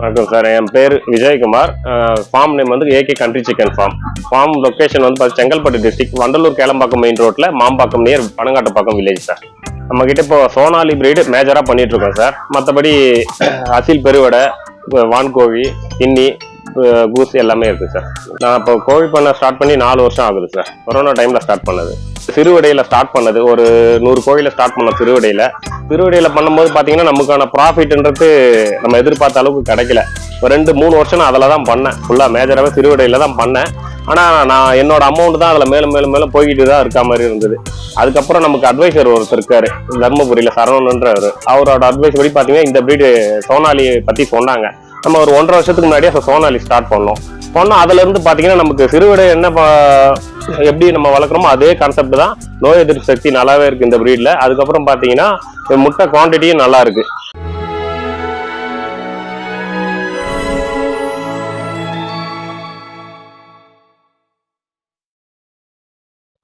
வணக்கம் சார். என் பேர் விஜயகுமார். ஃபார்ம் நேம் வந்து AK country chicken farm farm location வந்து பார்த்து செங்கல்பட்டு டிஸ்ட்ரிக்ட் வண்டலூர் கேளம்பாக்கம் மெயின் ரோட்ல Mambakkam near Panangattupakkam village sir. நம்ம கிட்ட இப்போ சோனாலி பிரீடு மேஜரா பண்ணிட்டு இருக்கோம் சார். மற்றபடி அசில் பெருவடை வான்கோழி கின்னி கூஸ் எல்லாமே இருக்கு சார் நான் இப்போ கோழி பண்ண ஸ்டார்ட் பண்ணி நாலு வருஷம் ஆகுது சார் கொரோனா டைம்ல ஸ்டார்ட் பண்ணது. சிறுவடையில ஸ்டார்ட் பண்ணது. ஒரு நூறு கோழியில ஸ்டார்ட் பண்ணோம் சிறுவடையில சிறுவடையில பண்ணும்போது பாத்தீங்கன்னா நமக்கான ப்ராஃபிட்ன்றது நம்ம எதிர்பார்த்த அளவுக்கு கிடைக்கல. ஒரு ரெண்டு மூணு வருஷம் நான் அதில் தான் பண்ணேன் ஃபுல்லாக மேஜராகவே சிறுவடையில தான் பண்ணேன். ஆனால் நான் என்னோட அமௌண்ட் தான் அதில் மேலும் மேலும் மேலும் போய்கிட்டு தான் இருக்க மாதிரி இருந்தது. அதுக்கப்புறம் நமக்கு அட்வைசர் ஒருத்தர் இருக்காரு தர்மபுரியில் சரவணன்றவர் அவரோட அட்வைஸ் படி பார்த்தீங்கன்னா இந்த பிரீடு சோனாலி பற்றி சொன்னாங்க. நம்ம ஒரு ஒன்றரை வருஷத்துக்கு முன்னாடியே சோனாலி ஸ்டார்ட் பண்ணோம். பண்ணோம். அதுல இருந்து பாத்தீங்கன்னா நமக்கு சிறுவிடை என்ன எப்படி நம்ம வளர்க்குறோமோ அதே கான்செப்ட் தான். நோய் எதிர்ப்பு சக்தி நல்லாவே இருக்கு இந்த பிரீட்ல அதுக்கப்புறம் பாத்தீங்கன்னா முட்டை குவான்டிட்டியும் நல்லா இருக்கு.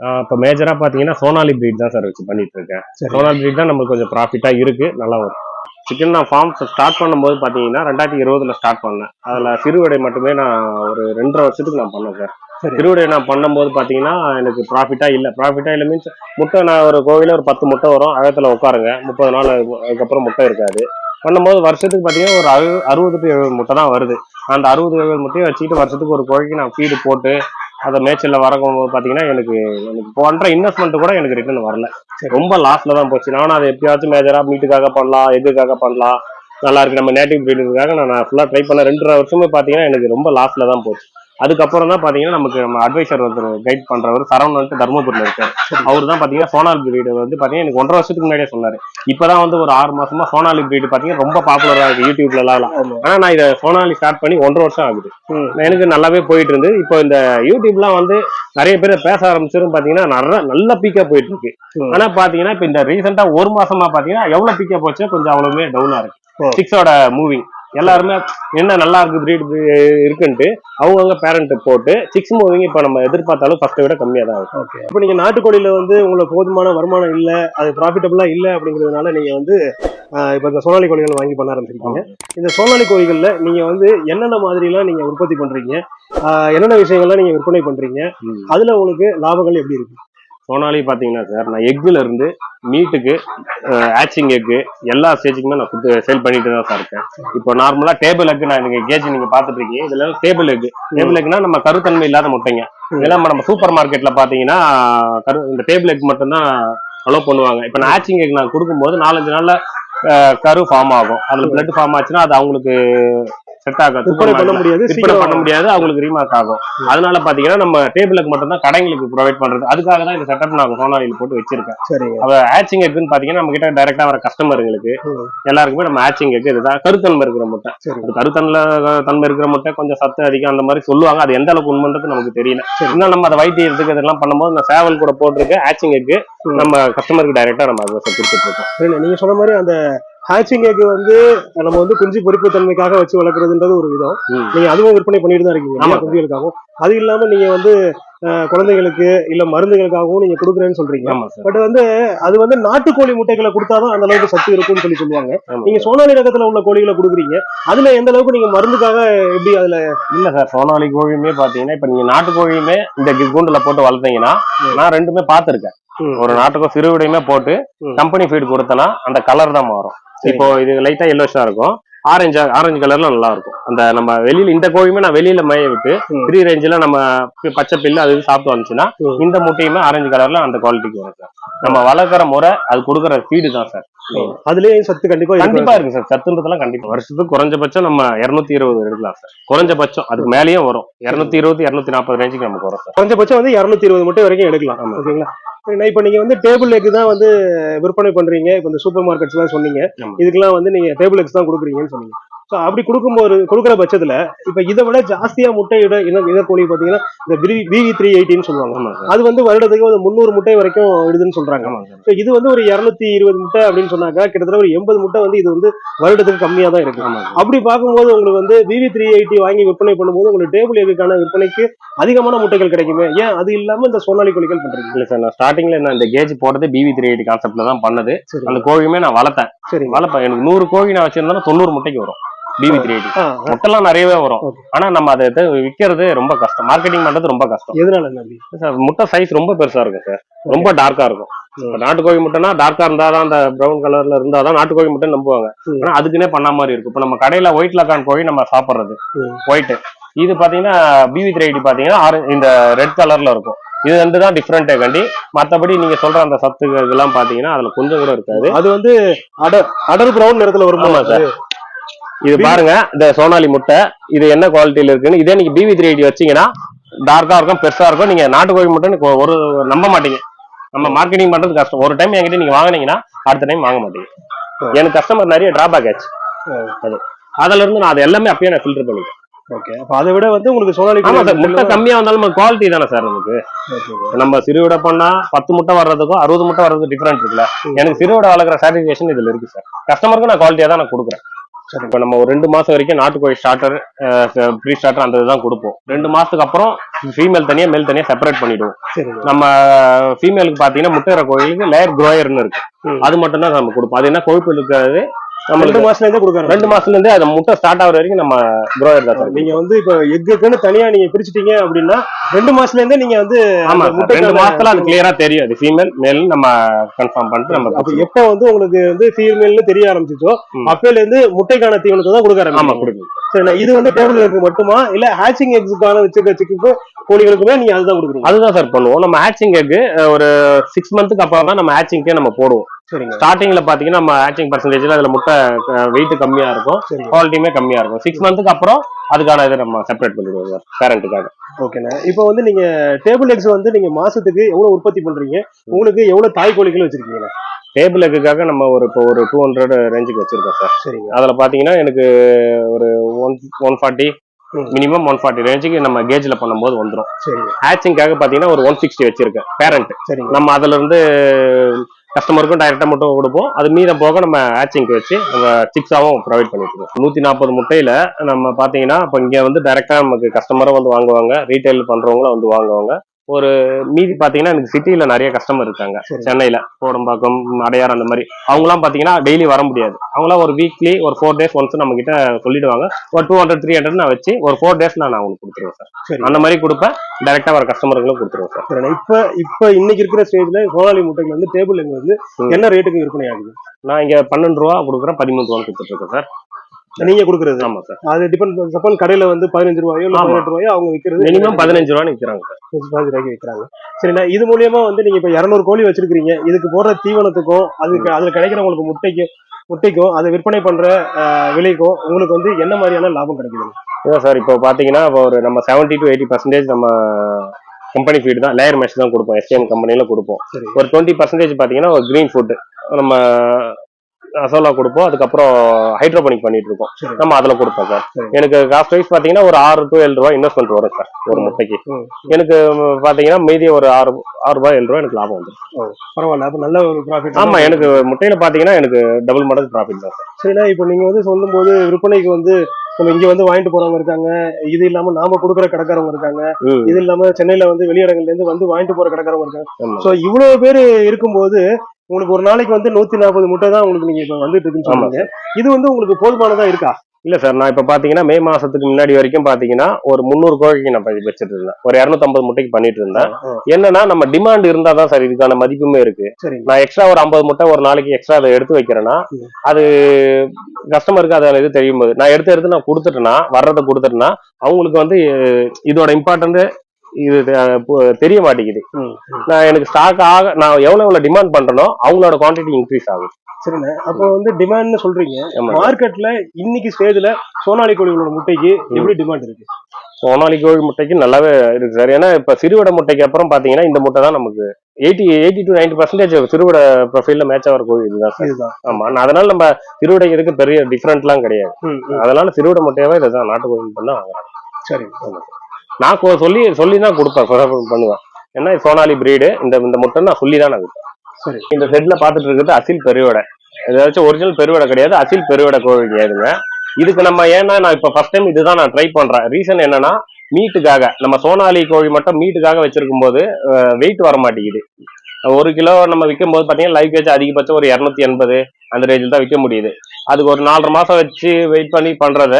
ஆஹ் இப்ப மேஜரா பாத்தீங்கன்னா சோனாலி பிரீட் தான் சார் வச்சு பண்ணிட்டு இருக்கேன். சோனாலி பிரீட் தான் நமக்கு கொஞ்சம் ப்ராஃபிட்டா இருக்கு. நல்லா வரும். சிக்கன் நான் ஃபார்ம் ஸ்டார்ட் பண்ணும்போது பாத்தீங்கன்னா ரெண்டாயிரத்தி இருபதுல ஸ்டார்ட் பண்ணேன். அதுல சிறுவடை மட்டுமே நான் ஒரு ரெண்டரை வருஷத்துக்கு நான் பண்ணேன் சார். சிறுவடை நான் பண்ணும்போது பாத்தீங்கன்னா எனக்கு ப்ராஃபிட்டா இல்ல. ப்ராஃபிட்டா இல்ல மீன்ஸ் முட்டை நான் ஒரு கோவில ஒரு பத்து முட்டை வரும் அகத்துல உட்காருங்க. முப்பது நாள் அதுக்கு- அதுக்கப்புறம் முட்டை இருக்காது. பண்ணும்போது வருஷத்துக்கு பாத்தீங்கன்னா ஒரு அறு அறுபது டு எழுபது முட்டை தான் வருது. அந்த அறுபது எழுபது முட்டையை வச்சுக்கிட்டு வருஷத்துக்கு ஒரு கோழிக்கு நான் ஃபீடு போட்டு அதை மேய்ச்சல்ல வரக்கும்போது பாத்தீங்கன்னா எனக்கு எனக்கு பண்ற இன்வெஸ்ட்மெண்ட் கூட எனக்கு ரிட்டர்ன் வரல. ரொம்ப லாஸ்ல தான் போச்சு. நானும் அதை எப்பயாச்சும் மேஜரா மீட்டுக்காக பண்ணலாம் எக்குக்காக பண்ணலாம் நல்லா இருக்கு. நம்ம நேட்டிவ் பிரீடுக்காக நான் ஃபுல்லா ட்ரை பண்ண ரெண்டரை வருஷமே பாத்தீங்கன்னா எனக்கு ரொம்ப லாஸ்ல தான் போச்சு. அதுக்கப்புறம் தான் பாத்தீங்கன்னா நமக்கு நம்ம அட்வைசர் ஒருத்தர் கைட் பண்றவர் சரவணன் வந்து தர்மபுரியில் இருக்காரு அவர் தான் பாத்தீங்கன்னா சோனாலி பிரீடு வந்து பாத்தீங்கன்னா எனக்கு ஒன்றரை வருஷத்துக்கு முன்னாடியே சொன்னாரு இப்பதான் வந்து ஒரு ஆறு மாசமா சோனாலி பிரீடு பாத்தீங்கன்னா ரொம்ப பாப்புலரா இருக்கு யூடியூப்ல எல்லாம். ஆனா நான் இதை சோனாலி ஸ்டார்ட் பண்ணி ஒன்றரை வருஷம் ஆகுது. எனக்கு நல்லாவே போயிட்டு இருந்து இப்போ இந்த யூடியூப்லாம் வந்து நிறைய பேர் பேச ஆரம்பிச்சிரும் பாத்தீங்கன்னா நல்ல நல்ல பீக்கா போயிட்டு இருக்கு. ஆனா பாத்தீங்கன்னா இப்ப இந்த ரீசெண்டா ஒரு மாசமா பாத்தீங்கன்னா எவ்வளவு பீக்கா போச்சு கொஞ்சம் அவ்வளவுமே டவுனா. இருக்கு சிக்ஸோட மூவிங் எல்லாருமே என்ன நல்லா இருக்கு பிரீட் இருக்குன்ட்டு அவங்கவுங்க பேரண்ட் போட்டு சிக்ஸ் மூவிங் இப்ப நம்ம எதிர்பார்த்தாலும் ஃபர்ஸ்ட்டை விட கம்மியா தான் இருக்கும். ஓகே இப்போ நீங்க நாட்டுக்கோழியில வந்து உங்களுக்கு போதுமான வருமானம் இல்ல அது ப்ராஃபிட்டபிளா இல்ல அப்படிங்கிறதுனால நீங்க வந்து இப்போ இந்த சோனாலி கோழிகள் வாங்கி பண்ண ஆரம்பிச்சிருக்கீங்க. இந்த சோனாலி கோழிகள்ல நீங்க வந்து என்னென்ன மாதிரிலாம் நீங்க உற்பத்தி பண்றீங்க? என்னென்ன விஷயங்கள்லாம் நீங்க விற்பனை பண்றீங்க? அதுல உங்களுக்கு லாபங்கள் எப்படி இருக்கு? சோனாலி பார்த்தீங்கன்னா சார் நான் எக்கில் இருந்து மீட்டுக்கு ஆச்சிங் எக்கு எல்லா ஸ்டேஜுக்குமே நான் கொடுத்து சேல் பண்ணிட்டு தான் சார் இருக்கேன். இப்போ நார்மலாக டேபிள் எக்கு நான் எனக்கு கேஜ் நீங்கள் பார்த்துட்டு இருக்கீங்க. இதில் டேபிள் எக்கு டேபிள் எக்னா நம்ம கருத்தன்மை இல்லாத முட்டைங்க. இதெல்லாம் நம்ம சூப்பர் மார்க்கெட்டில் பார்த்தீங்கன்னா கரு இந்த டேபிள் எக் மட்டும்தான் அலோவ் பண்ணுவாங்க. இப்போ நான் ஆச்சிங் எக் நான் கொடுக்கும்போது நாலஞ்சு நாளில் கரு ஃபார்ம் ஆகும். அதில் பிளட் ஃபார்ம் ஆச்சுன்னா அது அவங்களுக்கு செட் ஆகாது. பண்ண முடியாது விற்பனை பண்ண முடியாது அவங்களுக்கு ரீமார்க் ஆகும். அதனால பாத்தீங்கன்னா நம்ம டேபிளுக்கு மட்டும் தான் கடைங்களுக்கு ப்ரொவைட் பண்றது. அதுக்காக தான் இந்த செட்டப் நான் சோனாலியில் போட்டு வச்சிருக்கேன். சரிங்க. அவ ஆச்சிங் எக்குன்னு பாத்தீங்கன்னா நம்ம கிட்ட டைரக்டா வர கஸ்டமருங்களுக்கு. எல்லாருக்குமே நம்ம ஆச்சிங் எக்கு இதுதான் கருத்தன்மை இருக்கிற முட்டை. சரி. கருத்தன்ல தன்மை இருக்கிற முட்டை கொஞ்சம் சத்து அதிகம் அந்த மாதிரி சொல்லுவாங்க. அது எந்த அளவுக்கு உண்மைன்றது நமக்கு தெரியல. சரி. இன்னும் நம்ம அதை வைத்தியத்துக்கு இதெல்லாம் பண்ணும்போது இந்த சேவல் கூட போட்டிருக்க ஆச்சிங் எக்கு. நம்ம கஸ்டமருக்கு டைரக்டா நம்ம அதை கொடுத்துட்டு இருக்கோம். நீங்க சொன்ன மாதிரி அந்த ஹேச்சிங் எக் வந்து நம்ம வந்து குஞ்சு பொறிப்பு தன்மைக்காக வச்சு வளர்க்குறதுன்றது ஒரு விதம். நீங்க அதுவும் விற்பனை பண்ணிட்டு தான் இருக்கீங்க குஞ்சுகளுக்காகவும். அது இல்லாம நீங்க வந்து குழந்தைகளுக்கு இல்ல மருந்துகளுக்காகவும் நீங்க கொடுக்குறேன்னு சொல்றீங்க. பட் வந்து அது வந்து நாட்டுக்கோழி முட்டைகளை கொடுத்தாதான் அந்த அளவுக்கு சத்து இருக்கும்னு சொல்லி சொல்லுவாங்க. நீங்க சோனாலி ரகத்துல உள்ள கோழிகளை கொடுக்குறீங்க. அதுல எந்த அளவுக்கு நீங்க மருந்துக்காக எப்படி அதுல இல்ல சார் சோனாலி கோழியுமே பாத்தீங்கன்னா இப்ப நீங்க நாட்டு கோழியுமே இந்த கூண்டுல போட்டு வளர்த்தீங்கன்னா நான் ரெண்டுமே பார்த்திருக்கேன். ம். ஒரு நாட்டுக்கும் சிறுவிடையுமே போட்டு. கம்பெனி ஃபீட் கொடுத்தனா அந்த கலர் தான் மாறும். இப்போ இது லைட்டா எல்லோஷா இருக்கும். ஆரஞ்சு ஆரஞ்சு கலர்ல நல்லா இருக்கும். அந்த நம்ம வெளியில இந்த கோழியுமே நான் வெளியில மேய விட்டு. த்ரீ ரேஞ்சில நம்ம பச்சை பில்லு அது சாப்பிட்டு வந்துச்சுன்னா. இந்த முட்டையுமே ஆரஞ்சு கலர்ல அந்த குவாலிட்டிக்கு வரும் சார். நம்ம வளர்க்குற முறை அது கொடுக்குற ஃபீடு தான் சார். அதுலயே சத்து கண்டிப்பா கண்டிப்பா இருக்கு சார். சத்துன்றதெல்லாம் கண்டிப்பா. வருஷத்துக்கு குறைஞ்சபட்சம் நம்ம இருநூத்தி இருபது எடுக்கலாம் சார். குறைஞ்சபட்சம். அதுக்கு மேலேயும் வரும். இருநூத்தி இருபது இருநூத்தி நாற்பது ரேஞ்சுக்கு நமக்கு வரும் சார். குறைஞ்சபட்சம் வந்து இருநூத்தி இருபது முட்டை வரைக்கும் எடுக்கலாம். ஓகேங்களா? இப்ப நீங்க வந்து டேபிள் எக் தான் வந்து விற்பனை பண்றீங்க. இப்ப இந்த சூப்பர் மார்க்கெட்ஸ் எல்லாம் சொன்னீங்க. இதுக்கெல்லாம் வந்து நீங்க டேபிள் எக்ஸ் தான் கொடுக்குறீங்கன்னு சொன்னீங்க. அப்படி கொடுக்கும்போது கொடுக்குற பட்சத்துல இப்ப இதை விட ஜாஸ்தியா முட்டையிட இன இனக்கோழி பாத்தீங்கன்னா இந்த பிவி த்ரீ எயிட்டின்னு சொல்லுவாங்க. சார் அது வந்து வருடத்துக்கு ஒரு முந்நூறு முட்டை வரைக்கும் இடுதுன்னு சொல்றாங்க. சார் இது வந்து ஒரு இருநூத்தி இருபது முட்டை அப்படின்னு சொன்னாக்கா கிட்டத்தட்ட ஒரு எண்பது முட்டை வந்து இது வந்து வருடத்துக்கு கம்மியா தான் இருக்கு. சார் அப்படி பார்க்கும்போது உங்களுக்கு வந்து பிவி த்ரீ எயிட்டி வாங்கி விற்பனை பண்ணும்போது உங்களுக்கு டேபிள் எக்குக்கான விற்பனைக்கு அதிகமான முட்டைகள் கிடைக்குமே? ஏன் அது இல்லாம இந்த சோனாலி கோழிகள் பண்றீங்க? இல்ல சார் நான் ஸ்டார்டிங்ல நான் இந்த கேஜ் போட்டது பிவி த்ரீ எயிட் கான்செப்ட்ல தான் பண்ணது. சரி. அந்த கோழியுமே நான் வளர்த்தேன். சரிங்க வளர்ப்பேன். எனக்கு நூறு கோழி நான் வச்சிருந்தேன்னா தொண்ணூறு முட்டைக்கு வரும். BV three eighty. முட்டைலாம் நிறையவே வரும். ஆனா நம்ம அதை விக்கிறது ரொம்ப கஷ்டம். மார்க்கெட்டிங் பண்றது ரொம்ப கஷ்டம். எதனால சார் முட்டை சைஸ் ரொம்ப பெருசா இருக்கும் சார். ரொம்ப டார்க்கா இருக்கும். நாட்டுக்கோழி முட்டைனா டார்க்கா இருந்தாதான் அந்த பிரவுன் கலர்ல இருந்தாதான் நாட்டுக்கோழி முட்டை நம்புவாங்க. ஆனா அதுக்குன்னே பண்ண மாதிரி இருக்கும். இப்ப நம்ம கடையில ஒயிட் லக்கான் கோழி நம்ம சாப்பிடுறது. ஒயிட் இது பாத்தீங்கன்னா பிவி த்ரீ எயிட்டி பாத்தீங்கன்னா இந்த ரெட் கலர்ல இருக்கும். இது வந்து தான் டிஃப்ரெண்டே கண்டி. மத்தபடி நீங்க சொல்ற அந்த சத்துக்கள் எல்லாம் பாத்தீங்கன்னா அதுல கொஞ்சம் கூட இருக்காது. அது வந்து அடர் அடர் பிரவுன் நிறத்துல வருமா? சார். இது பாருங்க இந்த சோனாலி முட்டை இது என்ன குவாலிட்டியில இருக்குன்னு இதே நீங்க பிவி த்ரீ எயிட்டி வச்சீங்கன்னா டார்க்கா இருக்கும் பெருசா இருக்கும் நீங்க நாட்டுக்கோழி முட்டைன்னு ஒரு நம்ப மாட்டீங்க. நம்ம மார்க்கெட்டிங் பண்றது கஷ்டம். ஒரு டைம் என்கிட்ட நீங்க வாங்குனீங்கன்னா அடுத்த டைம் வாங்க மாட்டீங்க. எனக்கு கஸ்டமர் நிறைய டிராபேக் ஆச்சு. அது. அதுல இருந்து நான் அது எல்லாமே அப்பயே நான் ஃபில்டர் பண்ணிட்டேன். ஓகே. அப்ப அதை விட வந்து உங்களுக்கு சோனாலி ஆமா சார் முட்டை கம்மியா வந்தாலும் குவாலிட்டி தானே சார் நமக்கு. நம்ம சிறுவிட பண்ணா பத்து முட்டை வர்றதுக்கும் அறுபது முட்டை வர்றதுக்கும் டிஃபரெண்ட் இருக்குல்ல. எனக்கு சிறுவிட வளர்க்குற சாட்டிஸ்ஃபேக்ஷன் இதுல இருக்கு சார். கஸ்டமருக்கு நான் குவாலிட்டியா தான் நான் கொடுக்குறேன். இப்போ நம்ம ஒரு ரெண்டு மாசம் வரைக்கும் நாட்டுக்கோழி ஸ்டார்டர் ப்ரீ ஸ்டார்டர் அந்த இதுதான் கொடுப்போம். ரெண்டு மாசத்துக்கு அப்புறம் ஃபீமேல் தனியா மேல் தனியா செப்பரேட் பண்ணிடுவோம். நம்ம ஃபீமேலுக்கு பாத்தீங்கன்னா முட்டையிற கோழிலுக்கு லேயர் குரோயர்னு இருக்கு. அது மட்டும் தான் நம்ம கொடுப்போம். அது என்ன கொழுப்பு இருக்காது ரெண்டு நம்மளுக்கு மாசத்துல இருந்தே கொடுக்குறாங்க ரெண்டு மாசத்துல இருந்தே அந்த முட்டை ஸ்டார்ட் ஆகுற வரைக்கும் நம்ம குரோயர் தான் சார். நீங்க வந்து இப்ப எக்குன்னு தனியா நீங்க பிரிச்சுட்டீங்க அப்படின்னா ரெண்டு மாசத்துல இருந்தே நீங்க வந்து ஆமா ரெண்டு மாசத்துல அது கிளியரா தெரியும். அது ஃபீமேல் மேல் நம்ம கன்ஃபார்ம் பண்ணிட்டு நம்ம அப்ப எப்ப வந்து உங்களுக்கு வந்து ஃபீமேல்னு தெரிய ஆரம்பிச்சிச்சோ. அப்பையில இருந்து முட்டைக்கான தீவனத்தை தான் கொடுக்க ஆமா கொடுக்கும் சரி இது வந்து டேபிள் எக்கு மட்டுமா? இல்ல ஹேச்சிங் எக்ஸுக்கான வச்சுக்க சிக்கு கோழிகளுக்குமே நீங்க அதுதான் கொடுக்குறீங்க அதுதான் சார் பண்ணுவோம். நம்ம ஹேச்சிங் எக்கு ஒரு சிக்ஸ் மந்த்துக்கு அப்புறம் தான் நம்ம ஹேச்சிங்கே நம்ம போடுவோம். ஸ்டார்டிங்ல பாத்தீங்கன்னா நம்ம ஹேச்சிங் பர்சன்டேஜ்ல அதுல முட்டை வெயிட் கம்மியா இருக்கும். குவாலிட்டியுமே கம்மியா இருக்கும். சிக்ஸ் மந்த்துக்கு அப்புறம் அதுக்கான இதை நம்ம செப்பரேட் பண்ணிடுவோம் சார் பேரண்ட்டுக்காக ஓகேண்ணா இப்போ வந்து நீங்க டேபிள் எக்ஸ் வந்து நீங்க மாசத்துக்கு எவ்வளவு உற்பத்தி பண்றீங்க? உங்களுக்கு எவ்வளவு தாய் கோழிகள் வச்சிருக்கீங்க? டேபிள் எக்குக்காக நம்ம ஒரு இப்போ ஒரு டூ ஹண்ட்ரட் ரேஞ்சுக்கு வச்சிருக்கோம் சார் சரிங்க. அதுல பாத்தீங்கன்னா எனக்கு ஒரு one one forty. Minimum one forty ரேஞ்சுக்கு நம்ம கேஜ்ல பண்ணும்போது வந்துடும் ஹேச்சிங்காக பாத்தீங்கன்னா ஒரு ஒன் சிக்ஸ்டி வச்சிருக்கேன் பேரண்ட் சரிங்க. நம்ம அதுல இருந்து கஸ்டமருக்கும் டைரக்டா மட்டும் கொடுப்போம். அது மீதம் போக நம்ம ஹேச்சிங்க்கு வச்சு நம்ம சிக்ஸாவும் ப்ரொவைட் பண்ணிட்டுருக்கோம் நூத்தி நாற்பது முட்டையில நம்ம பாத்தீங்கன்னா இப்போ இங்க வந்து டைரக்டா நமக்கு கஸ்டமரும் வந்து வாங்குவாங்க. ரீட்டைல் பண்றவங்களும் வந்து வாங்குவாங்க. ஒரு மீதி பாத்தீங்கன்னா எனக்கு சிட்டில நிறைய கஸ்டமர் இருக்காங்க. சென்னையில கோடம்பாக்கம் அடையார் அந்த மாதிரி. அவங்கலாம் பாத்தீங்கன்னா டெய்லி வர முடியாது. அவங்களாம் ஒரு வீக்லி ஒரு ஃபோர் டேஸ் ஒன்ஸ் நம்ம கிட்ட சொல்லிடுவாங்க. ஒரு டூ ஹண்ட்ரட் த்ரீ ஹண்ட்ரட் நான் வச்சு ஒரு ஃபோர் டேஸ் நான் அவங்களுக்கு கொடுத்துருவேன் சார். அந்த மாதிரி கொடுப்பேன். டைரக்டா வர கஸ்டமருங்களும் கொடுத்துருவேன் சார். இப்ப இப்ப இன்னைக்கு இருக்கிற ஸ்டேஜ்ல சோனாலி முட்டைகள் வந்து டேபிள் வந்து. என்ன ரேட்டுக்கு விற்பனை ஆகுது? நான் இங்க பன்னெண்டு ரூபா கொடுக்குறேன் பதிமூணு ரூபா கொடுத்துட்டு இருக்கேன் சார். நீங்க கொடுக்குறது. ஆமா சார். அது டிபெண்ட் சப்போஸ் கடையில வந்து பதினஞ்சு ரூபாயோ இல்ல. பதினெட்டு ரூபாயோ அவங்க விற்கிறது மினிமம் பதினஞ்சு ரூபான்னு விற்கிறாங்க பதினஞ்சு ரூபாய்க்கு விற்கிறாங்க சரிண்ணா இது மூலியமா வந்து நீங்க இப்ப இரநூறு கோழி வச்சிருக்கீங்க இதுக்கு போடுற தீவனத்துக்கும் அதுக்கு அதுல கிடைக்கிற உங்களுக்கு முட்டைக்கு முட்டைக்கும் அதை விற்பனை பண்ற விலைக்கும் உங்களுக்கு வந்து என்ன மாதிரியான லாபம் கிடைக்குது இல்லை சார் இப்போ பார்த்தீங்கன்னா இப்போ ஒரு நம்ம செவன்ட்டி டு எயிட்டி பர்சன்டேஜ் நம்ம கம்பெனி ஃபீட் தான் லேயர் மெஷ் தான் கொடுப்போம். எஸ்டிஎம் கம்பெனியில் கொடுப்போம். ஒரு டுவெண்ட்டி பர்சன்டேஜ் பார்த்தீங்கன்னா ஒரு க்ரீன் ஃபுட் நம்ம அசோலா கொடுப்போம். அதுக்கப்புறம் ஹைட்ரோபனிக் பண்ணிட்டு இருக்கோம். நம்ம அதில் கொடுப்போம் சார். எனக்கு காஸ்ட் வைஸ் பார்த்தீங்கன்னா ஒரு ஆறு டு ஏழு ரூபா இன்வெஸ்ட்மெண்ட் வரும் சார் ஒரு முட்டைக்கு. எனக்கு பார்த்தீங்கன்னா மீதி ஒரு ஆறு ஆறு ரூபாய் ஏழு ரூபா எனக்கு லாபம் வந்துடும் பரவாயில்ல. அப்ப நல்ல ஒரு ப்ராஃபிட் ஆமா எனக்கு முட்டையில பார்த்தீங்கன்னா எனக்கு டபுள் மடங்கு ப்ராஃபிட் தான் சார். சரிண்ணா இப்போ நீங்க வந்து சொல்லும்போது விற்பனைக்கு வந்து நம்ம இங்க வந்து வாங்கிட்டு போறவங்க இருக்காங்க. இது இல்லாம நாம கொடுக்குற கடைக்காரவங்க இருக்காங்க. இது இல்லாம சென்னையில வந்து வெளியிடங்கள்ல இருந்து வந்து வாங்கிட்டு போற கடைக்காரவங்க இருக்காங்க. சோ இவ்வளவு பேர் இருக்கும்போது உங்களுக்கு ஒரு நாளைக்கு வந்து நூத்தி நாற்பது முட்டை தான் உங்களுக்கு நீங்க இப்ப வந்துட்டு இருக்குன்னு சொன்னீங்க. இது வந்து உங்களுக்கு போதுமானதா இருக்கா? இல்ல சார் நான் இப்ப பாத்தீங்கன்னா மே மாசத்துக்கு முன்னாடி வரைக்கும் பாத்தீங்கன்னா ஒரு முந்நூறு கோழிக்கு நான் வச்சிட்டு இருந்தேன் ஒரு 250 முட்டைக்கு பண்ணிட்டு இருந்தேன் என்னன்னா நம்ம டிமாண்ட் இருந்தா தான் சார் இதுக்கான மதிப்புமே இருக்கு. நான் எக்ஸ்ட்ரா ஒரு 50 முட்டை ஒரு நாளைக்கு எக்ஸ்ட்ரா அதை எடுத்து வைக்கிறேன்னா. அது கஸ்டமருக்கு அதில் இது தெரியும் போது. நான் எடுத்து எடுத்து நான் கொடுத்துட்டேன்னா வர்றதை கொடுத்துட்டேன்னா அவங்களுக்கு வந்து இதோட இம்பார்ட்டன்ட் இது தெரிய மாட்டேங்குது. நான் எனக்கு ஸ்டாக் ஆக நான் எவ்வளவு எவ்வளவு டிமாண்ட் பண்றேனோ அவங்களோட குவான்டிட்டி இன்க்ரீஸ் ஆகும் சரிண்ணே. அப்போ வந்து டிமாண்ட்னு சொல்றீங்க. மார்க்கெட்ல இன்னைக்கு ஸ்டேஜ்ல சோனாலி கோழிகளோட முட்டைக்கு எப்படி டிமாண்ட் இருக்கு? சோனாலி கோழி முட்டைக்கு நல்லாவே இருக்கு சார் ஏன்னா இப்ப சிறுவிட முட்டைக்கு அப்புறம் பாத்தீங்கன்னா இந்த முட்டை தான் நமக்கு eighty eighty to ninety percentage சிறுவிட ப்ரொஃபைல்ல மேட்ச் ஆகிற கோழி இதுதான் சார் ஆமா. அதனால நம்ம சிறுவிடை இதுக்கு பெரிய டிஃப்ரெண்ட்லாம் கிடையாது. அதனால சிறுவிட முட்டையாவே இதுதான் நாட்டு கோழி தான் வாங்குறாங்க. சரி. நான் கொ- சொல்லி சொல்லி தான் கொடுப்பேன் பண்ணுவேன். ஏன்னா சோனாலி பிரீடு இந்த இந்த முட்டை நான் சொல்லி தான் நான் விற்பேன் சரி. இந்த செட்ல பாத்துட்டு இருக்கிறது அசில் பெருவிடை. ஏதாச்சும் ஒரிஜினல் பெருவிடை கிடையாது. அசில் பெருவிடை கோழி கிடையாதுங்க. இதுக்கு நம்ம ஏன்னா நான் இப்ப ஃபர்ஸ்ட் டைம் இதுதான் நான் ட்ரை பண்றேன். ரீசன் என்னன்னா மீட்டுக்காக நம்ம சோனாலி கோழி மட்டும் மீட்டுக்காக வச்சிருக்கும் போது வெயிட் வர மாட்டேங்குது ஒரு கிலோ நம்ம விற்கும் போது பார்த்தீங்கன்னா லைவ் கேஜ் அதிகபட்சம் ஒரு இரநூத்தி எண்பது அந்த ரேஞ்சில் தான் விற்க முடியுது. அதுக்கு ஒரு நாலரை மாசம் வச்சு வெயிட் பண்ணி பண்றத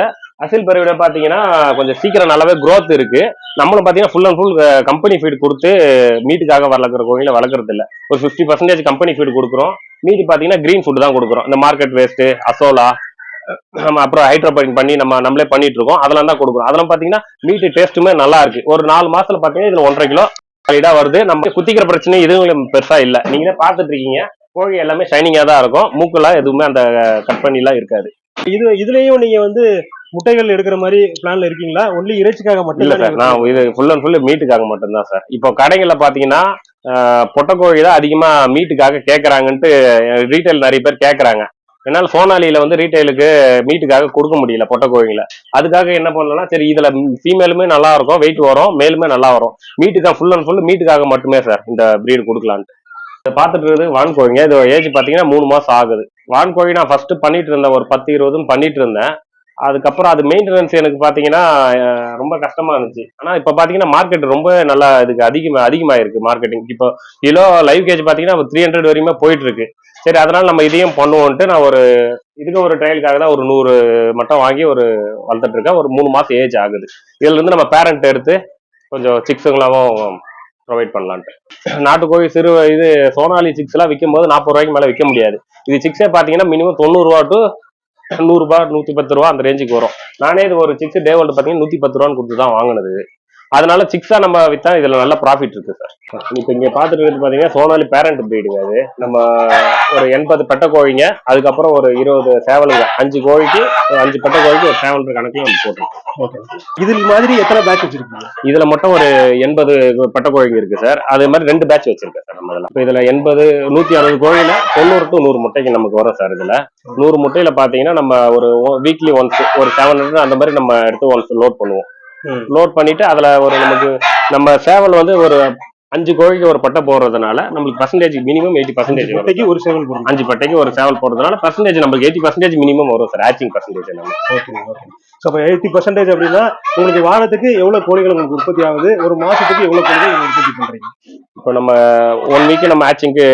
அசில் பறவையோட பார்த்தீங்கன்னா கொஞ்சம் சீக்கிரம் நல்லாவே க்ரோத் இருக்கு. நம்மளும் பார்த்தீங்கன்னா full and full company feed கொடுத்து மீட்டுக்காக வளர்க்குற கோயிலை வளர்க்குறது இல்லை. ஒரு ஃபிஃப்டி பர்சன்டேஜ் கம்பெனி ஃபீட் கொடுக்குறோம். மீதி பார்த்தீங்கன்னா க்ரீன் ஃபுட் தான் கொடுக்குறோம். இந்த மார்க்கெட் வேஸ்ட்டு அசோலா நம்ம அப்புறம் ஹைட்ரோபைன் பண்ணி நம்ம நம்மளே பண்ணிட்டு இருக்கோம். அதெல்லாம் தான் கொடுக்குறோம். அதெல்லாம் பார்த்தீங்கன்னா மீட்டு டேஸ்ட்டுமே நல்லா இருக்கு. ஒரு நாலு மாசத்துல பார்த்தீங்கன்னா இதில் ஒன்றரை கிலோ சாலிடா வருது. நம்ம குத்திக்கிற பிரச்சனை எதுவும் பெருசா இல்லை. நீங்களே பார்த்துட்டு இருக்கீங்க. கோழி எல்லாமே ஷைனிங்காக தான் இருக்கும். மூக்கெல்லாம் எதுவுமே அந்த கட் பண்ணிலாம் இருக்காது. இது இதுலயும் நீங்க வந்து முட்டைகள் எடுக்கிற மாதிரி பிளான்ல இருக்கீங்களா? ஒன்லி இறைச்சிக்காக மட்டும் இல்ல சார். நான் இது ஃபுல் அண்ட் ஃபுல் மீட்டுக்காக மட்டும்தான் சார். இப்போ கடைகள்ல பாத்தீங்கன்னா பொட்டைக்கோழி தான் அதிகமா மீட்டுக்காக கேக்குறாங்கன்ட்டு ரீட்டைல் நிறைய பேர் கேக்குறாங்க. என்னால் சோனாலியில வந்து ரீட்டைலுக்கு மீட்டுக்காக கொடுக்க முடியல பொட்டைக்கோழிங்கள. அதுக்காக என்ன பண்ணலாம்னா சரி இதுல ஃபீமேலுமே நல்லா இருக்கும் வெயிட் வரும் மேலுமே நல்லா வரும். மீட்டுக்காக ஃபுல் அண்ட் ஃபுல் மீட்டுக்காக மட்டுமே சார் இந்த பிரீடு கொடுக்கலான்ட்டு. இதை பார்த்துட்டு இருக்குது வான்கோழிங்க. இது ஏஜ் பாத்தீங்கன்னா மூணு மாசம் ஆகுது. வான்கோழி நான் ஃபர்ஸ்ட் பண்ணிட்டு இருந்தேன். ஒரு பத்து இருபதும் பண்ணிட்டு இருந்தேன். அதுக்கப்புறம் அது மெயின்டெனன்ஸ் எனக்கு பாத்தீங்கன்னா ரொம்ப கஷ்டமா இருந்துச்சு. ஆனா இப்ப பாத்தீங்கன்னா மார்க்கெட் ரொம்ப நல்லா இதுக்கு அதிகமாக அதிகமாயிருக்கு மார்க்கெட்டிங் இப்போ கிலோ லைவ் கேஜ் பாத்தீங்கன்னா த்ரீ ஹண்ட்ரட் வரையுமே போயிட்டு இருக்கு சரி அதனால நம்ம இதையும் பண்ணுவோம்ட்டு நான் ஒரு இதுக்கு ஒரு ட்ரையலுக்காக தான் ஒரு நூறு மட்டும் வாங்கி ஒரு வளர்த்துட்டு இருக்கேன் ஒரு மூணு மாசம் ஏஜ் ஆகுது. இதுல இருந்து நம்ம பேரண்ட் எடுத்து கொஞ்சம் சிக்ஸுங்களாவும் ப்ரொவைட் பண்ணலான்ட்டு. நாட்டுக்கோழி சிறு இது சோனாலி சிக்ஸ் எல்லாம் விற்கும் போது நாற்பது ரூபாய்க்கு மேலே விற்க முடியாது. இது சிக்ஸே பார்த்தீங்கன்னா மினிமம் தொண்ணூறுரூவா டு நூறுரூபா நூத்தி பத்து ரூபா அந்த ரேஞ்சுக்கு வரும். நானே இது ஒரு சிக்ஸ் டே வேர்ல்டு பாத்தீங்கன்னா நூத்தி பத்து ரூபான்னு கொடுத்து தான் வாங்கினது. அதனால சிக்ஸா நம்ம வித்தா இதுல நல்ல ப்ராஃபிட் இருக்கு சார் இப்போ இங்க பாத்துட்டு இருக்கிறது பாத்தீங்கன்னா சோனாலி பேரண்ட் பிரீடுங்க அது. நம்ம ஒரு எண்பது பெட்டை கோழிங்க அதுக்கப்புறம் ஒரு இருபது சேவலுங்க. அஞ்சு கோழிக்கு அஞ்சு பெட்டை கோழிக்கு ஒரு சேவல் கணக்குல நம்ம போட்டுருக்கோம். இது மாதிரி எத்தனை பேட்ச் வச்சிருக்கீங்க? இதுல மட்டும் ஒரு எண்பது பெட்டை கோழிங்க இருக்கு சார் அதே மாதிரி ரெண்டு பேட்ச் வச்சிருக்கேன் சார் நம்ம இதுல. இப்போ இதுல எண்பது நூத்தி அறுபது கோழில தொண்ணூறு டு நூறு முட்டைக்கு நமக்கு வரும் சார் இதுல. நூறு முட்டையில பாத்தீங்கன்னா நம்ம ஒரு வீக்லி ஒன்ஸ் ஒரு செவன் ஹண்ட்ரட் அந்த மாதிரி நம்ம எடுத்து ஒன்ஸ் லோட் பண்ணுவோம். லோட் பண்ணிட்டு அதுல ஒரு நமக்கு நம்ம சேவல் வந்து ஒரு அஞ்சு கோழிக்கு ஒரு பட்டை போடுறதுனால நம்மளுக்கு பர்சன்டேஜ் மினிமம் எயிட்டி பர்சன்டேஜ் வரும் முட்டைக்கு ஒரு சேவல் போடுறோம். அஞ்சு பட்டைக்கு ஒரு சேவல் போடுறதுனால பர்சன்டேஜ் நம்மளுக்கு எயிட்டி பர்சன்டேஜ் மினிமம் வரும் சார் ஆச்சிங் பர்சன்டேஜ் நம்ம. ஓகே ஓகே ஸோ அப்போ எயிட்டி பர்சன்டேஜ் அப்படின்னா உங்களுக்கு வாரத்துக்கு எவ்வளவு கோழிகள் உங்களுக்கு உற்பத்தி ஆகுது? ஒரு மாசத்துக்கு எவ்வளவு கோழிகள் உற்பத்தி பண்றீங்க? இப்போ நம்ம ஒன் வீக் நம்ம ஆச்சிங்க்கு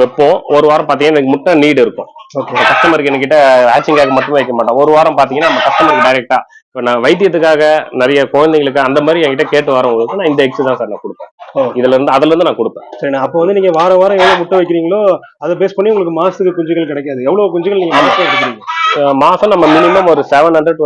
வைப்போம். ஒரு வாரம் பாத்தீங்கன்னா எனக்கு முட்டை நீடு இருக்கும். ஓகே கஸ்டமருக்கு என்கிட்ட ஆச்சிங்காக மட்டுமே வைக்க மாட்டோம். ஒரு வாரம் பாத்தீங்கன்னா நம்ம கஸ்டமருக்கு டைரக்டா இப்போ நான் வைத்தியத்துக்காக நிறைய குழந்தைங்களுக்கு அந்த மாதிரி என்கிட்ட கேட்டு வரவங்களுக்கு நான் இந்த எக்ஸ் தான் சார் நான் கொடுப்பேன். இதுல இருந்து அதுல இருந்து நான் கொடுப்பேன். சரிண்ணா. அப்போ வந்து நீங்க வாரம் வாரம் எவ்வளவு முட்டை வைக்கிறீங்களோ அதை பேஸ் பண்ணி உங்களுக்கு மாசத்துக்கு குஞ்சுகள் கிடைக்காது. எவ்வளவு குஞ்சுகள் நீங்க மாசம் எடுக்கிறீங்க மாசம் நம்ம மினிமம் ஒரு செவன் ஹண்ட்ரட்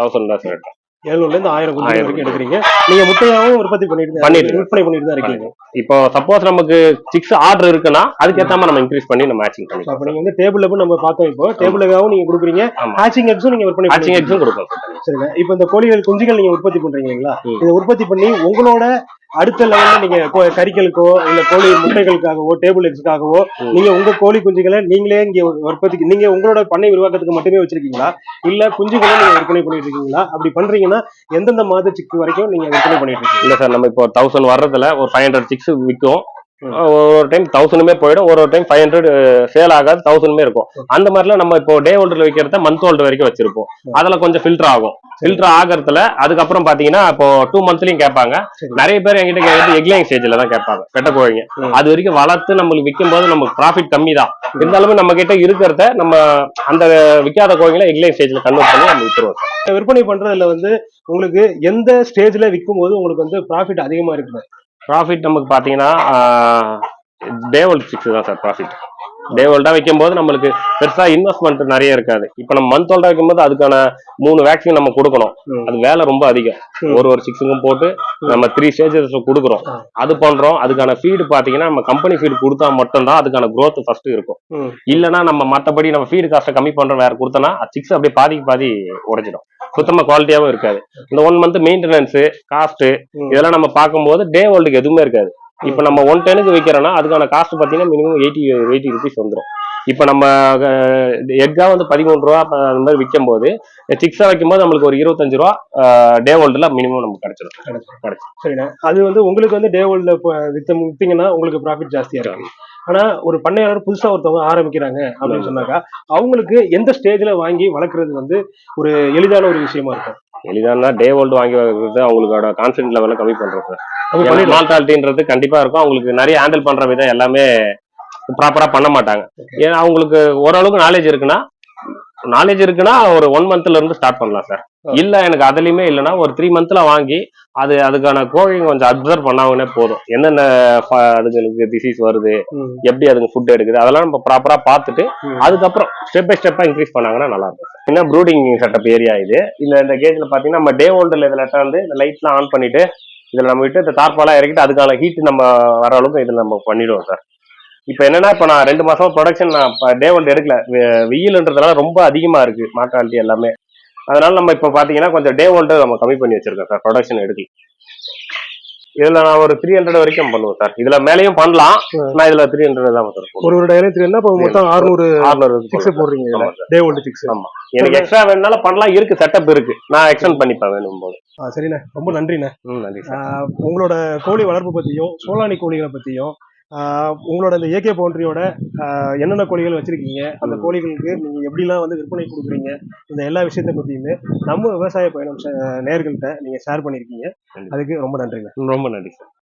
தௌசண்ட் தான் சார் எடுப்போம். எழுநூறுல இருந்து ஆயிரம் ஆயிரம் வரைக்கும் எடுக்கிறீங்க. நீங்க முட்டையாவும் உற்பத்தி பண்ணிட்டு பண்ணிட்டு. விற்பனை பண்ணிட்டு தான் இருக்கீங்க. இப்போ சப்போஸ் நமக்கு சிக்ஸ் ஆர்டர் இருக்குன்னா அதுக்கேற்ற மாதிரி நம்ம இன்க்ரீஸ் பண்ணி நம்ம மேட்சிங் பண்ணிக்கலாம். நீங்க வந்து டேபிள் லெவல் நம்ம பார்த்தோம் இப்போ. டேபிள் லெவலும் நீங்க கொடுக்குறீங்க. ஹேச்சிங் எக்ஸும் நீங்க விற்பனை பண்ணுவீங்க எக்ஸும் சார் சரிங்க. இப்போ இந்த கோழிகள் குஞ்சுகள் நீங்க உற்பத்தி பண்றீங்க இல்லைங்களா. இதை உற்பத்தி பண்ணி உங்களோட அடுத்த லெவல்ல நீங்க கறிகளுக்கோ இல்ல கோழி முட்டைகளுக்காகவோ டேபிள் எக்ஸ்க்காகவோ. நீங்க உங்க கோழி குஞ்சுகளை நீங்களே இங்க உற்பத்திக்கு நீங்க உங்களோட பண்ணை விரிவாக்கத்துக்கு மட்டுமே வச்சிருக்கீங்களா இல்ல குஞ்சுகளை நீங்க விற்பனை பண்ணிட்டு இருக்கீங்களா அப்படி பண்றீங்கன்னா எந்தெந்த மாத சிக்கு வரைக்கும் நீங்க விற்பனை பண்ணிட்டு இருக்கீங்க இல்ல சார் நம்ம இப்போ தௌசண்ட் வர்றதுல ஒரு ஃபைவ் ஹண்ட்ரட் சிக்ஸ் விற்கும். ஒரு ஒரு டைம் தௌசண்ட்மே போயிடும். ஒரு ஒரு டைம் ஃபைவ் ஹண்ட்ரட் சேல் ஆகாது தௌசண்ட்மே இருக்கும். அந்த மாதிரிலாம் நம்ம இப்போ டே ஹோல்டர் வைக்கிறத மந்த் ஹோல்டர் வரைக்கும் வச்சிருப்போம். அதுல கொஞ்சம் ஃபில்டர் ஆகும். ஃபில்டர் ஆகிறதுல அதுக்கப்புறம் பாத்தீங்கன்னா இப்போ டூ மந்த்லயும் கேட்பாங்க. நிறைய பேர் என்கிட்ட கேட்கறது எக்லைங் ஸ்டேஜ்ல தான் கேட்பாங்க. பெட்ட கோழிங்க. அது வரைக்கும் வளர்த்து நம்மளுக்கு விற்கும் போது நமக்கு ப்ராஃபிட் கம்மி தான். இருந்தாலுமே நம்ம கிட்ட இருக்கிறத நம்ம அந்த விற்காத கோழிங்களை எக்லைங் ஸ்டேஜ்ல கன்வெர்ட் பண்ணி நம்ம வித்துருவோம். விற்பனை பண்றதுல வந்து உங்களுக்கு எந்த ஸ்டேஜ்ல விற்கும் போது உங்களுக்கு வந்து ப்ராஃபிட் அதிகமா இருக்குது ப்ராஃபிட் நமக்கு பாத்தீங்கன்னா டேவல் சிக்ஸ் தான் சார் ப்ராஃபிட் டேவல்டா வைக்கும் போது நம்மளுக்கு பெருசா இன்வெஸ்ட்மெண்ட் நிறைய இருக்காது இப்போ நம்ம மந்த் ஹோல்டா வைக்கும் போது அதுக்கான மூணு வேக்சின் நம்ம கொடுக்கணும். அது வேலை ரொம்ப அதிகம். ஒரு ஒரு சிக்ஸுக்கும் போட்டு நம்ம த்ரீ ஸ்டேஜஸ் கொடுக்குறோம். அது பண்றோம் அதுக்கான ஃபீடு பாத்தீங்கன்னா நம்ம கம்பெனி ஃபீடு கொடுத்தா மட்டும்தான் அதுக்கான growth ஃபர்ஸ்ட் இருக்கும். இல்லைன்னா நம்ம மத்தபடி நம்ம ஃபீடு காஸ்ட்டை கம்மி பண்றோம் வேற கொடுத்தோம்னா சிக்ஸ் அப்படியே பாதிக்கு பாதி உடைச்சிடும் சுத்தமா குவாலிட்டியாவும் இருக்காது. இந்த ஒன் மந்த் மெயின்டெனன்ஸ் காஸ்ட். இதெல்லாம் நம்ம பார்க்கும்போது டே வேர்ல்டுக்கு எதுவுமே இருக்காது. இப்போ நம்ம ஒன் டெனுக்கு விற்கிறோம்னா அதுக்கான காஸ்ட் பார்த்தீங்கன்னா மினிமம் எயிட்டி எயிட்டி ருபீஸ் வந்துடும் இப்போ நம்ம எக்கா வந்து பதிமூணு ரூபா அந்த மாதிரி விற்கும் போது சிக்ஸா வைக்கும் போது நம்மளுக்கு ஒரு இருபத்தஞ்சு ரூபா டே வேர்ல்டுல மினிமம் நமக்கு கிடைச்சிடும் கிடைச்சிடும் சரிண்ணா. அது வந்து உங்களுக்கு வந்து டே ஒன்ல வித்த வித்தீங்கன்னா உங்களுக்கு ப்ராஃபிட் ஜாஸ்தியா இருக்கு. ஆனா ஒரு பண்ணையாளர் புதுசா ஒருத்தவங்க ஆரம்பிக்கிறாங்க அப்படின்னு சொன்னாக்கா அவங்களுக்கு எந்த ஸ்டேஜ்ல வாங்கி வளர்க்குறது வந்து ஒரு எளிதான ஒரு விஷயமா இருக்கும்? எளிதானா டே ஓல்டு வாங்கி வைக்கிறது அவங்களோட கான்ஃபிடன்ட் லெவலில் கம்மி பண்ணிடலாம். மால்டாலிட்டின்றது கண்டிப்பா இருக்கும். அவங்களுக்கு நிறைய ஹேண்டில் பண்ற விதம் எல்லாமே ப்ராப்பரா பண்ண மாட்டாங்க. ஏன்னா அவங்களுக்கு ஓரளவுக்கு நாலேஜ் இருக்குன்னா நாலேஜ் இருக்குன்னா ஒரு ஒன் மந்த்ல இருந்து ஸ்டார்ட் பண்ணலாம் சார் இல்ல எனக்கு அதுலயுமே இல்லைன்னா ஒரு த்ரீ மந்த்ல வாங்கி அது அதுக்கான கோழிங்க கொஞ்சம் அப்சர்வ் பண்ணாங்கன்னே போதும் என்னென்ன அதுங்களுக்கு டிசீஸ் வருது. எப்படி அதுங்க ஃபுட் எடுக்குது அதெல்லாம் நம்ம ப்ராப்பரா பார்த்துட்டு. அதுக்கப்புறம் ஸ்டெப் பை ஸ்டெப்பா இன்க்ரீஸ் பண்ணாங்கன்னா நல்லா இருக்கும். என்ன ப்ரூடிங் செட்டப் ஏரியா இது இல்ல இந்த கேஜ்ல பாத்தீங்கன்னா நம்ம டே ஓல்டுல இதுல வந்து இந்த லைட்லாம் ஆன் பண்ணிட்டு இதுல நம்ம விட்டு இந்த தார்பாலாம் இறக்கிட்டு அதுக்கான ஹீட் நம்ம வர அளவுக்கு இதுல நம்ம பண்ணிடுவோம் சார் இப்போ என்னன்னா இப்போ நான் ரெண்டு மாசம் ப்ரொடக்ஷன் நான் டே ஒன் எடுக்கல. வெயில்ன்றதுனால ரொம்ப அதிகமா இருக்கு மார்டாலிட்டி எல்லாமே. அதனால நம்ம இப்போ பாத்தீங்கன்னா கொஞ்சம் டே ஒன்ட்டு நம்ம கம்மி பண்ணி வச்சிருக்கோம் சார் ப்ரொடக்ஷன் எடுக்கல. இதுல நான் ஒரு த்ரீ ஹண்ட்ரட் வரைக்கும் பண்ணுவேன் சார் இதுல மேலேயும் பண்ணலாம். நான் இதுல த்ரீ ஹண்ட்ரட் தான் சார் ஒரு ஒரு டயரும் தெரியும்னா இப்போ மொத்தம் ஆறுநூறு ஆறுநூறு சிக்ஸ் போடுறீங்க டே ஓல்டு சிக்ஸ் ஆமா. எனக்கு எக்ஸ்ட்ரா வேணுனாலும் பண்ணலாம். இருக்கு செட்டப் இருக்கு. நான் எக்ஸ்டெண்ட் பண்ணிப்பேன் வேணும் போது சரிண்ணே. ரொம்ப நன்றிண்ணே. நன்றி உங்களோட கோழி வளர்ப்பு பத்தியும் சோலானி கோழிகளை பத்தியும் உங்களோட இந்த ஏகே பவுண்டரியோட என்னென்ன கோழிகள் வச்சிருக்கீங்க? அந்த. கோழிகளுக்கு நீங்க எப்படிலாம் வந்து விற்பனை கொடுக்குறீங்க? இந்த எல்லா விஷயத்தை பத்தியுமே நம்ம விவசாய பயணம் ச- நேயர்கள்ட்ட நீங்க ஷேர் பண்ணிருக்கீங்க. கண்டிப்பா. அதுக்கு ரொம்ப நன்றிங்க. ரொம்ப நன்றி சார்.